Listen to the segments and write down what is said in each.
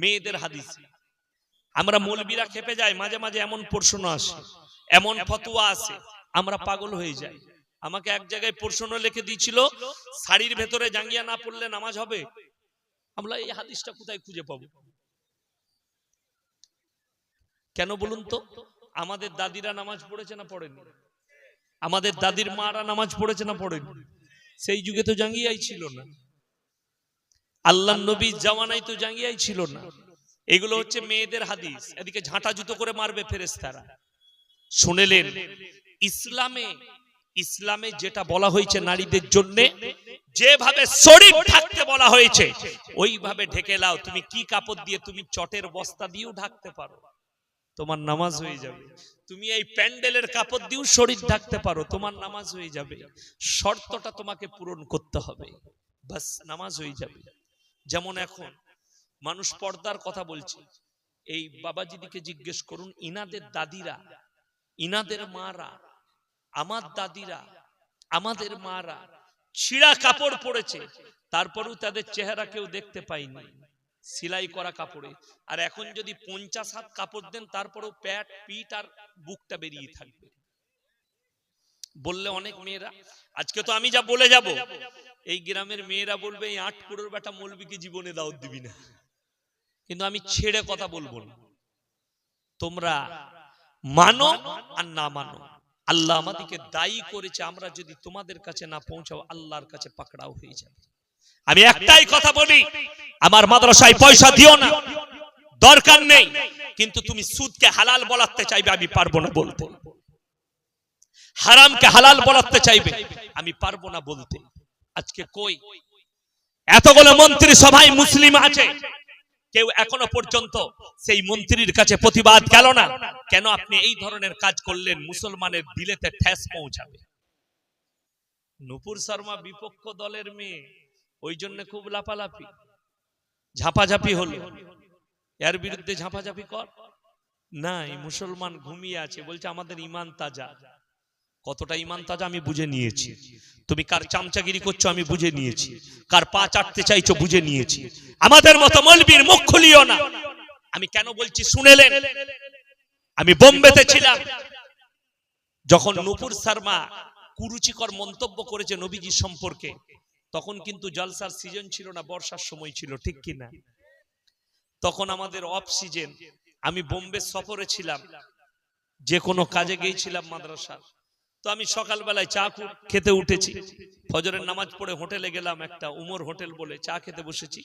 মেয়েদের হাদিস। আমরা মৌলবীরা খেপে যাই, মাঝে মাঝে এমন প্রশ্ন আসে, এমন ফতোয়া আছে আমরা পাগল হয়ে যাই। আমাকে এক জায়গায় প্রশ্ন লিখে দিয়েছিল, শাড়ির ভেতরে জাঙ্গিয়া না পড়লে নামাজ হবে? আমরা এই হাদিসটা কোথায় খুঁজে পাবো? কেন বলুন তো? আমাদের দাদিরা নামাজ পড়েছে না পড়েনি? আমাদের দাদির মারা নামাজ পড়েছে না পড়েনি? সেই যুগে তো জাঙ্গিয়াই ছিল না। আল্লাহ নবী জামানাই তো জাঙ্গিয়াই ছিল না। এগুলো হচ্ছে মেয়েদের হাদিস। এদিকে ঝাঁটা জুতো করে মারবে ফেরেস্তারা শুনেলেন, ইসলামে ইসলামে যেটা বলা হয়েছে নারীদের জন্য, যেভাবে শরীর ঢাকতে বলা হয়েছে, ওইভাবে ঢেকে লাও। তুমি কি কাপড় দিয়ে তুমি চটের বস্তা দিয়েও ঢাকতে পারো। তোমার নামাজ হয়ে যাবে। তুমি এই প্যান্ডেলের কাপড় দিয়েও শরীর ঢাকতে পারো। তোমার নামাজ হয়ে যাবে। শর্তটা তোমাকে পূরণ করতে হবে। বাস, নামাজ হয়ে যাবে। যেমন এখন, মানুষ পর্দার কথা বলছে। এই বাবাজিদিকে জিজ্ঞেস করুন, ইনাদের দাদিরা, ইনাদের মারা, আমার দাদিরা, আমাদের মারা, ছিঁড়া কাপড় পরেছে, তারপরেও তাদের চেহারা কেউ দেখতে পাইনি সেলাই করা কাপড়ে। আর এখন যদি পঞ্চাশ হাত কাপড় দেন, তারপরেও প্যাট, পিঠ আর বুকটা বেরিয়ে থাকবে। বললে অনেক মেয়েরা, আজকে তো আমি যা বলে যাব এই গ্রামের মেয়েরা বলবে, এই আট কুড়োর বেটা মৌলবীকে জীবনে দাওয়াত দিবি না। কিন্তু আমি ছেড়ে কথা বলব না। তোমরা মানো আর না মানো। আল্লাহ আমাদেরকে দায়ী করেছে, আমরা যদি তোমাদের কাছে না পৌঁছাও, আল্লাহর কাছে পাকড়াও হয়ে যাবে। আমি একটাই কথা বলি, আমার মাদ্রাসায় পয়সা দিও না, দরকার নেই, কিন্তু তুমি সুদকে হালাল বলাতে চাইবে, আমি পারব না বলতে। হারামকে হালাল বলাতে চাইবে, আমি পারব না বলতে। আজকে কই? এতগুলো মন্ত্রী সভায় মুসলিম আছে। কেউ এখনও পর্যন্ত সেই মন্ত্রীর কাছে প্রতিবাদ গেল না। কেন আপনি এই ধরনের কাজ করলেন? মুসলমানের দিলেতে ঠেস পৌঁছাবে। নুপুর শর্মা বিপক্ষ দলের মেয়ে, ওই জন্য খুব লাপালাপি ঝাপাঝাপি হলো। এর বিরুদ্ধে ঝাপাঝাপি কর। নাই, মুসলমান ঘুমিয়ে আছে, বলছে আমাদের ইমান তাজা। কতটা ইমান তাজা আমি বুঝে নিয়েছি। তুমি কার চামচাগিরি করছ আমি বুঝে নিয়েছি। কার পা চাটতে চাইছো বুঝে নিয়েছি। আমাদের মতো মলবির মুখ খুলিও না। আমি কেন বলছি শুনেলেন? আমি বোম্বেতে ছিলাম। যখন নুপুর শর্মা কুরুচিকর মন্তব্য করেছে নবীজি সম্পর্কে, তখন কিন্তু জলসার সিজন ছিল না, বর্ষার সময় ছিল, ঠিক কি না তখন আমাদের অফ সিজন আমি বোম্বে সফরে ছিলাম। যে কোনো কাজে গিয়েছিলাম মাদ্রাসার। তো আমি সকালবেলায় চা খেতে উঠেছি। ফজরের নামাজ পড়ে হোটেলে গেলাম, একটা উমর হোটেল বলে চা খেতে বসেছি।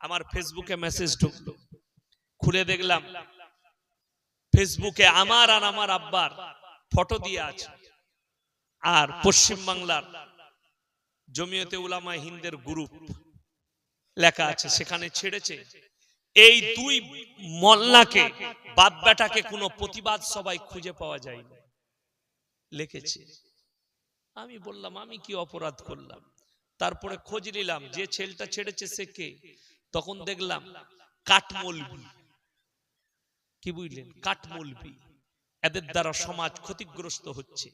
আমার ফেসবুকে মেসেজ ঢুকলো। খুলে দেখলাম, ফেসবুকে আমার আর আমার আব্বার ফটো দিয়ে আছে। আর পশ্চিম বাংলার জমিয়তে উলামা হিন্দের গ্রুপ লেখা আছে, সেখানে ছেড়েছে, এই দুই মল্লাকে বাপ বেটাকে কোনো প্রতিবাদ সবাই খুঁজে পাওয়া যায়নি। লিখেছে। আমি বললাম, আমি কি অপরাধ করলাম? তারপরে খোঁজ নিলাম যে ছেলেটা ছেড়েছে সে কে। তখন দেখলাম, কাঠমলবি। কি বুঝলেন? কাঠমলবি। এদের দ্বারা সমাজ ক্ষতিগ্রস্ত হচ্ছে।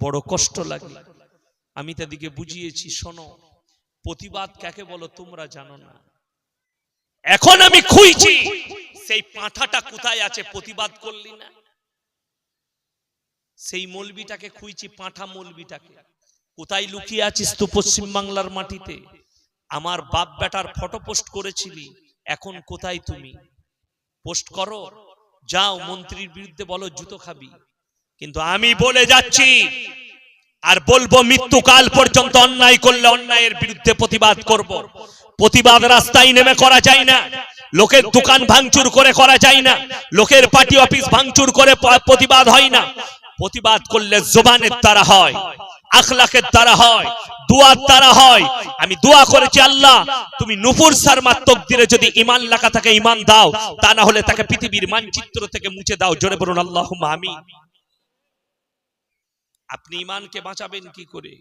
বড় কষ্ট লাগে। আমি তাদেরকে বুঝিয়েছি, শোনো, প্রতিবাদ কাকে বলো তোমরা জানো না। এখন আমি খুঁজছি, সেই পাঁঠাটা কোথায় আছে প্রতিবাদ করলি না? সেই মলবিটাকে খুঁজছি, পাঁঠা মলবিটাকে। কোথায় লুকিয়ে আছিস তো পশ্চিম বাংলার মাটিতে? আমার বাপ বেটার ফটো পোস্ট করেছিলি, এখন কোথায় তুমি? পোস্ট করো, যাও, মন্ত্রীর বিরুদ্ধে বলো, জুতো খাবি। কিন্তু আমি বলে যাচ্ছি, আর বলব মৃত্যুকাল পর্যন্ত অন্যায় করলে অন্যায়ের বিরুদ্ধে প্রতিবাদ করব। প্রতিবাদ রাস্তায় নেমে করা যায় না, লোকের দোকান ভাঙচুর করে করা যায় না, লোকের পার্টি অফিস ভাঙচুর করে প্রতিবাদ হয় না। প্রতিবাদ করলে জোবানের দ্বারা হয়, আখলাকের দ্বারা হয়, দুয়ার দ্বারা হয়। আমি দোয়া করেছি, আল্লাহ, তুমি নুপুর শর্মার তকদিরে যদি ইমান লেখা থাকে ইমান দাও, তা না হলে তাকে পৃথিবীর মানচিত্র থেকে মুছে দাও। জোরে বলুন আল্লাহ আমি আপনি ইমানকে বাঁচাবেন কি করে?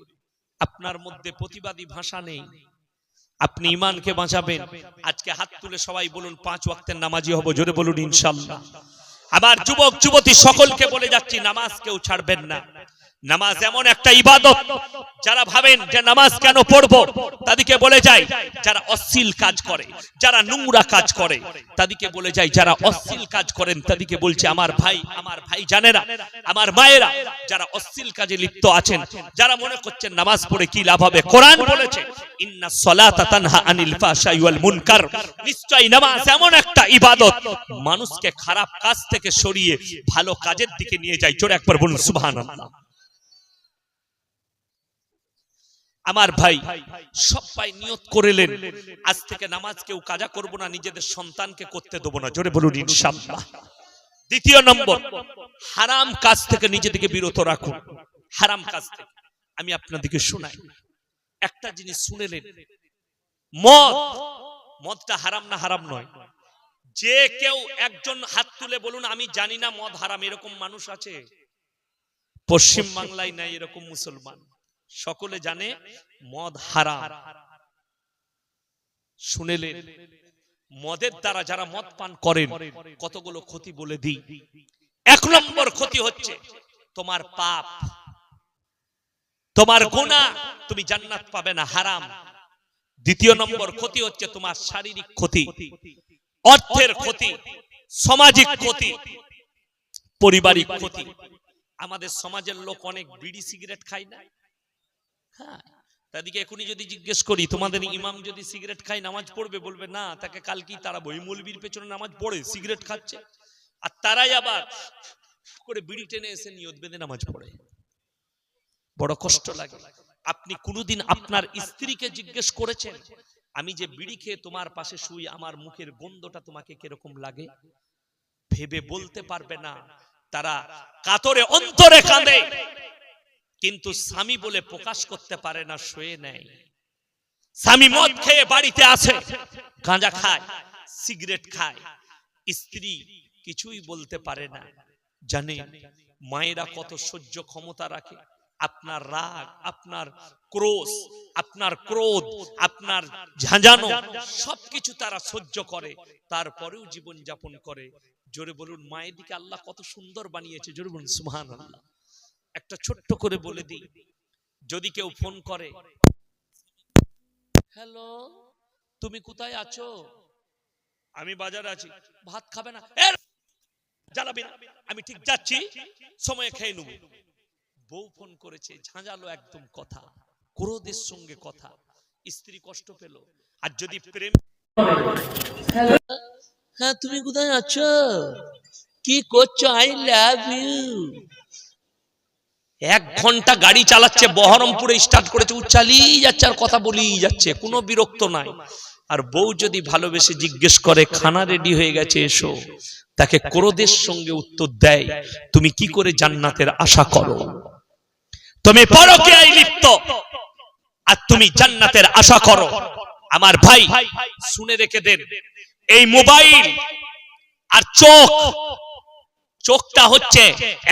আপনার মধ্যে প্রতিবাদী ভাষা নেই। আপনি ইমানকে বাঁচাবেন। আজকে হাত তুলে সবাই বলুন, পাঁচ ওয়াক্তের নামাজি হব। জোরে বলুন ইনশাল্লাহ আবার যুবক যুবতী সকলকে বলে যাচ্ছি নামাজ কেউ ছাড়বেন না। নামাজ এমন একটা ইবাদত যারা ভাবেন যে নামাজ কেন পড়ব? তাদেরকে বলে যায়, যারা অশ্লীল কাজ করে, যারা নোংরা কাজ করে, তাদেরকে বলে যায়, যারা অশ্লীল কাজ করেন, তাদেরকে বলছে, আমার ভাই আমার ভাই জানেরা আমার মায়েরা যারা অশ্লীল কাজে লিপ্ত আছেন, যারা মনে করছেন নামাজ পড়ে কি লাভ হবে? কোরআন বলেছে, ইন্না সলাতা তানহা আনিল ফাহশাই ওয়াল মুনকার। নিশ্চয়ই নামাজ এমন একটা ইবাদত, মানুষকে খারাপ কাজ থেকে সরিয়ে ভালো কাজের দিকে নিয়ে যায়। জোরে একবার বলুন, সুবহানাল্লাহ। আমার ভাই সবাই নিয়ত করিলেন, আজ থেকে নামাজ কেউ কাজা করব না, নিজেদের সন্তানকে করতে দেবো না। জোরে বলুন, ইনশাআল্লাহ। দ্বিতীয় নম্বর, হারাম কাজ থেকে নিজেদেরকে বিরত রাখুন। হারাম কাজ থেকে। আমি আপনাদেরকে শোনাই। একটা জিনিস শুনেলেন, মদ, মদটা হারাম না হারাম নয়। যে কেউ একজন হাত তুলে বলুন, আমি জানি না মদ হারাম, এরকম মানুষ আছে? পশ্চিম বাংলায় নাই, এরকম মুসলমান। সকলে জানে মদ হারাম। শুনেলেন, মদের দ্বারা যারা মদ পান করেন, কতগুলো ক্ষতি বলে দিই। এক নম্বর ক্ষতি হচ্ছে তোমার পাপ। তোমার গুণা তুমি জান্নাত পাবে না, হারাম। দ্বিতীয় নম্বর ক্ষতি হচ্ছে তোমার শারীরিক ক্ষতি। অর্থের ক্ষতি, সামাজিক ক্ষতি, পারিবারিক ক্ষতি। আমাদের সমাজের লোক অনেক বিড়ি সিগারেট খায় না? হ্যাঁ। তাদেরকে এখনই যদি জিজ্ঞেস করি, তোমাদের ইমাম যদি সিগারেট খায়, নামাজ পড়বে? বলবে, না, তাকে কালকেই তারা বই মৌলবীর পেছনে নামাজ পড়ে, সিগারেট খাচ্ছে। আর তারাই আবার করে বিড়ি টেনে এসে নিয়ত বেঁধে নামাজ পড়ে। বড় কষ্ট লাগে। আপনি কোনোদিন আপনার স্ত্রীকে জিজ্ঞেস করেছেন, আমি যে বিড়ি খেয়ে তোমার পাশে শুই, আমার মুখের গন্ধটা তোমাকে কীরকম লাগে? ভেবে বলতে পারবে না। তারা কাতরে, অন্তরে কাঁদে। কিন্তু স্বামী বলে প্রকাশ করতে পারে না, শুয়ে নেয় স্বামী মদ খেয়ে বাড়িতে আসে গাঁজা খায়, সিগারেট খায়। স্ত্রী কিছুই বলতে পারে না। জানে মায়েরা কত সহ্য ক্ষমতা রাখে। আপনার রাগ, আপনার ক্রোশ, আপনার ক্রোধ, আপনার ঝাঁঝানো, সবকিছু তারা সহ্য করে। তারপরেও জীবন যাপন করে। জোরে বলুন, মায়ের দিকে আল্লাহ কত সুন্দর বানিয়েছে। জোরে বলুন সুহান আল্লাহ একটা ছোট্ট করে বলে দিই, যদি কেউ ফোন করে, হ্যালো, তুমি কোথায় আছো? আমি বাজারে আছি। ভাত খাবে না? জ্বালাবি না, আমি ঠিক যাচ্ছি, সময় খেয়ে নেব। বউ ফোন করেছে, ঝাঁঝালো একদম কথা, ক্রোধের সঙ্গে কথা, স্ত্রী কষ্ট পেল, আর যদি প্রেম হ্যাঁ তুমি কোথায় আছো? কি করছ? আই লাভ ইউ এক ঘণ্টা গাড়ি চালাচ্ছে, বহরমপুরে স্টার্ট করেছে, ও চালিয়ে যাচ্ছে আর কথা বলেই যাচ্ছে, কোনো বিরক্ত নাই। আর বউ যদি ভালোবেসে জিজ্ঞেস করে, খানা রেডি হয়ে গেছে, এসো। তাকে ক্রোধের সঙ্গে উত্তর দেয়, তুমি কি করে জান্নাতের আশা করো? তুমি পরকে লিপ্ত, আর তুমি জান্নাতের আশা করো। আমার ভাই, শুনে রেখে দেন, এই মোবাইল আর চোখ চোখটা হচ্ছে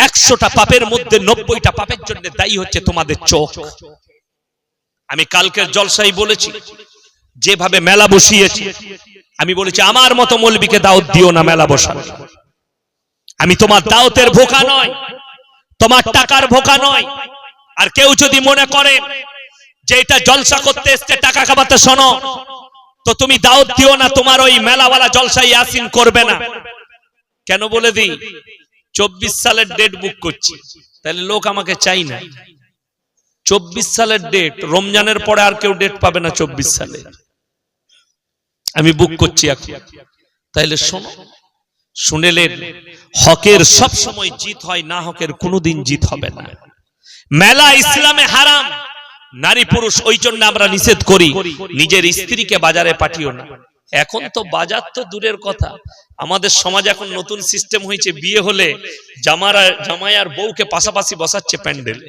একশোটা পাপের মধ্যে নব্বইটা পাপের জন্য দায়ী হচ্ছে তোমাদের চোখ। আমি কালকের জলসাই বলেছি, যেভাবে মেলা বসিয়েছি, আমি বলেছি, আমার মতো মৌলবীকে দাওয়াত দিও না মেলা বসানো আমি তোমার দাওতের ভোকা নয়, তোমার টাকার ভোকা নয়। আর কেউ যদি মনে করে যে এটা জলসা করতে এসছে, টাকা খাবাতে শোনো, তো তুমি দাওয়াত দিও না, তোমার ওই মেলাওয়ালা জলসাই আসিন করবে না। কেন বলে দিই? চব্বিশ সালের ডেট বুক করছি। তাহলে লোক আমাকে চাই না। চব্বিশ সালের ডেট রমজানের পরে আর কেউ ডেট পাবে না চব্বিশ সালে। আমি বুক করছি এখন। তাইলে শোনো শুনেলেন হকের সব সময় জিত হয়, না হকের কোনোদিন জিত হবে না। মেলা ইসলামে হারাম। নারী পুরুষ, ওই জন্য আমরা নিষেধ করি, নিজের স্ত্রীকে বাজারে পাঠিও না। এখন তো বাজার তো দূরের কথা। আমাদের সমাজ এখন নতুন সিস্টেম হয়েছে বিয়ে হলে জামারা জামাই আর বউকে পাশাপাশি বসাচ্ছে প্যান্ডেল।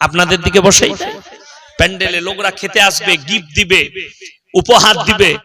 আপনাদের দিকে বসেই? প্যান্ডেলে লোকরা খেতে আসবে গিফট দিবে উপহার দিবে।